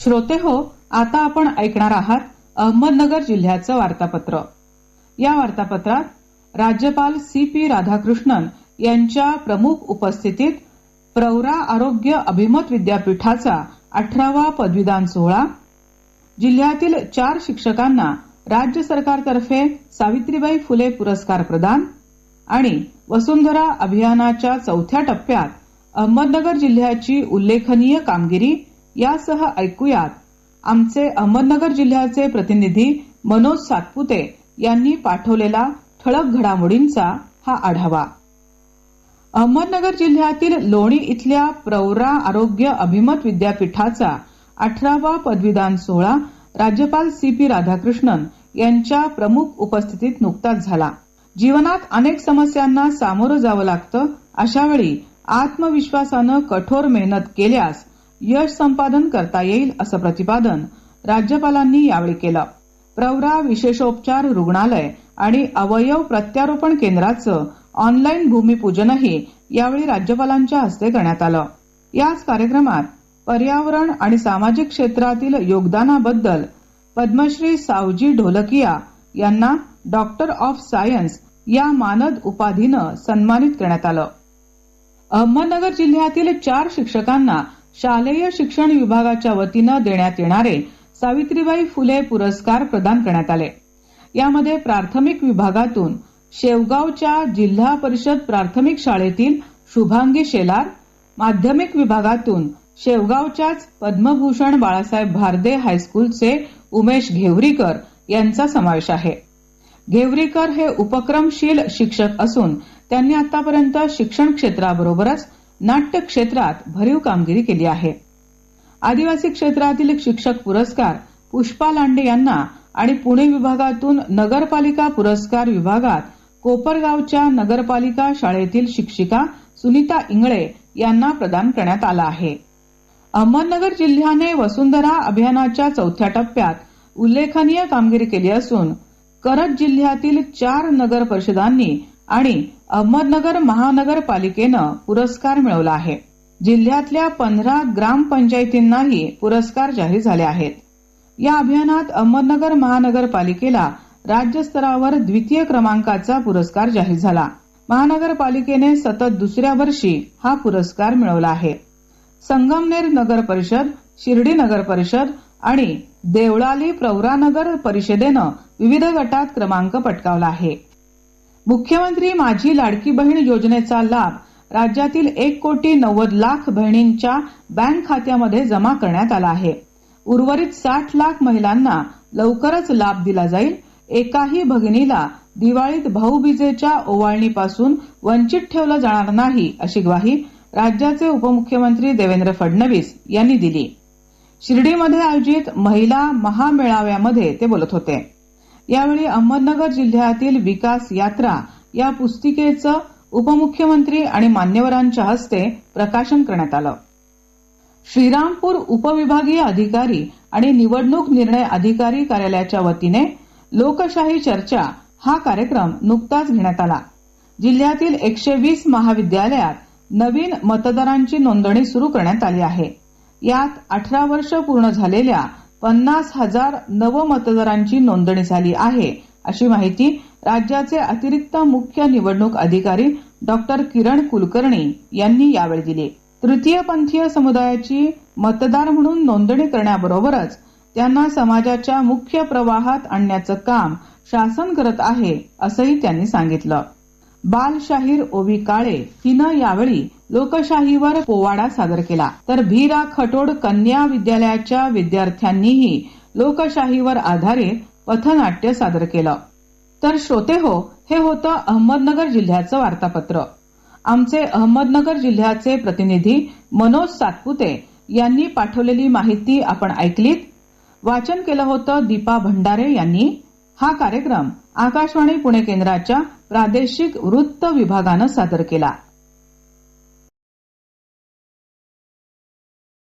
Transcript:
श्रोते हो आता आपण ऐकणार आहात अहमदनगर जिल्ह्याचं वार्तापत्र. या वार्तापत्रात राज्यपाल सी पी राधाकृष्णन यांच्या प्रमुख उपस्थितीत प्रवरा आरोग्य अभिमत विद्यापीठाचा अठरावा पदवीदान सोहळा जिल्ह्यातील चार शिक्षकांना राज्य सरकारतर्फे सावित्रीबाई फुले पुरस्कार प्रदान आणि वसुंधरा अभियानाच्या चौथ्या टप्प्यात अहमदनगर जिल्ह्याची उल्लेखनीय कामगिरी यासह ऐकूयात. आमचे अहमदनगर जिल्ह्याचे प्रतिनिधी मनोज सातपुते यांनी पाठवलेला ठळक घडामोडींचा हा आढावा. अहमदनगर जिल्ह्यातील लोणी इथल्या प्रवरा आरोग्य अभिमत विद्यापीठाचा अठरावा पदवीदान सोहळा राज्यपाल सी पी राधाकृष्णन यांच्या प्रमुख उपस्थितीत नुकताच झाला. जीवनात अनेक समस्यांना सामोरं जावं लागतं अशावेळी आत्मविश्वासानं कठोर मेहनत केल्यास यश संपादन करता येईल असं प्रतिपादन राज्यपालांनी यावेळी केलं. प्रवरा विशेषोपचार रुग्णालय आणि अवयव प्रत्यारोपण केंद्राचं ऑनलाईन भूमिपूजनही यावेळी राज्यपालांच्या हस्ते करण्यात आलं. याच कार्यक्रमात पर्यावरण आणि सामाजिक क्षेत्रातील योगदानाबद्दल पद्मश्री सावजी ढोलकिया यांना डॉक्टर ऑफ सायन्स या मानद उपाधीनं सन्मानित करण्यात आलं. अहमदनगर जिल्ह्यातील चार शिक्षकांना शालेय शिक्षण विभागाच्या वतीनं देण्यात येणारे सावित्रीबाई फुले पुरस्कार प्रदान करण्यात आले. यामध्ये प्राथमिक विभागातून शेवगावच्या जिल्हा परिषद प्राथमिक शाळेतील शुभांगी शेलार माध्यमिक विभागातून शेवगावच्याच पद्मभूषण बाळासाहेब भारदे हायस्कूलचे उमेश घेवरीकर यांचा समावेश आहे. घेवरीकर हे उपक्रमशील शिक्षक असून त्यांनी आतापर्यंत शिक्षण क्षेत्राबरोबरच नाट्य क्षेत्रात भरीव कामगिरी केली आहे. आदिवासी क्षेत्रातील शिक्षक पुरस्कार पुष्पा लांडे यांना आणि पुणे विभागातून नगरपालिका पुरस्कार विभागात कोपरगावच्या नगरपालिका शाळेतील शिक्षिका सुनीता इंगळे यांना प्रदान करण्यात आला आहे. अहमदनगर जिल्ह्याने वसुंधरा अभियानाच्या चौथ्या टप्प्यात उल्लेखनीय कामगिरी केली असून करत जिल्ह्यातील चार नगर परिषदांनी आणि अहमदनगर महानगरपालिकेनं पुरस्कार मिळवला आहे. जिल्ह्यातल्या पंधरा ग्रामपंचायतींनाही पुरस्कार जाहीर झाले आहेत. या अभियानात अहमदनगर महानगरपालिकेला राज्यस्तरावर द्वितीय क्रमांकाचा पुरस्कार जाहीर झाला. महानगरपालिकेने सतत दुसऱ्या वर्षी हा पुरस्कार मिळवला आहे. संगमनेर नगर परिषद शिर्डी नगर परिषद आणि देवळाली प्रवरानगर परिषदेनं विविध गटात क्रमांक पटकावला आहे. मुख्यमंत्री माझी लाडकी बहीण योजनेचा लाभ राज्यातील एक कोटी नव्वद लाख बहिणींच्या बँक खात्यामध्ये जमा करण्यात आला आहे. उर्वरित साठ लाख महिलांना लवकरच लाभ दिला जाईल. एकाही भगिनीला दिवाळीत भाऊबीजेच्या ओवाळणीपासून वंचित ठेवलं जाणार नाही अशी ग्वाही राज्याचे उपमुख्यमंत्री देवेंद्र फडणवीस यांनी दिली. शिर्डीमध्ये आयोजित महिला महामेळाव्यामध्ये ते बोलत होते. यावेळी अहमदनगर जिल्ह्यातील विकास यात्रा या पुस्तिकेचं उपमुख्यमंत्री आणि मान्यवरांच्या हस्ते प्रकाशन करण्यात आलं. श्रीरामपूर उपविभागीय अधिकारी आणि निवडणूक निर्णय अधिकारी कार्यालयाच्या वतीने लोकशाही चर्चा हा कार्यक्रम नुकताच घेण्यात आला. जिल्ह्यातील एकशे वीस महाविद्यालयात नवीन मतदारांची नोंदणी सुरू करण्यात आली आहे. यात अठरा वर्ष पूर्ण झालेल्या पन्नास हजार नव मतदारांची नोंदणी झाली आहे. अशी माहिती राज्याचे अतिरिक्त मुख्य निवडणूक अधिकारी डॉक्टर किरण कुलकर्णी यांनी यावेळी दिली. तृतीयपंथीय समुदायाची मतदार म्हणून नोंदणी करण्याबरोबरच त्यांना समाजाच्या मुख्य प्रवाहात आणण्याचं काम शासन करत आहे असंही त्यांनी सांगितलं. बालशाहीर ओवी काळे हिनं यावेळी लोकशाहीवर पोवाडा सादर केला. तर भीरा खटोड कन्या विद्यालयाच्या विद्यार्थ्यांनीही लोकशाहीवर आधारित पथनाट्य सादर केलं. तर श्रोते हो हे होतं अहमदनगर जिल्ह्याचं वार्तापत्र. आमचे अहमदनगर जिल्ह्याचे प्रतिनिधी मनोज सातपुते यांनी पाठवलेली माहिती आपण ऐकलीत. वाचन केलं होतं दीपा भंडारे यांनी. हा कार्यक्रम आकाशवाणी पुणे केंद्राच्या प्रादेशिक वृत्त विभागानं सादर केला.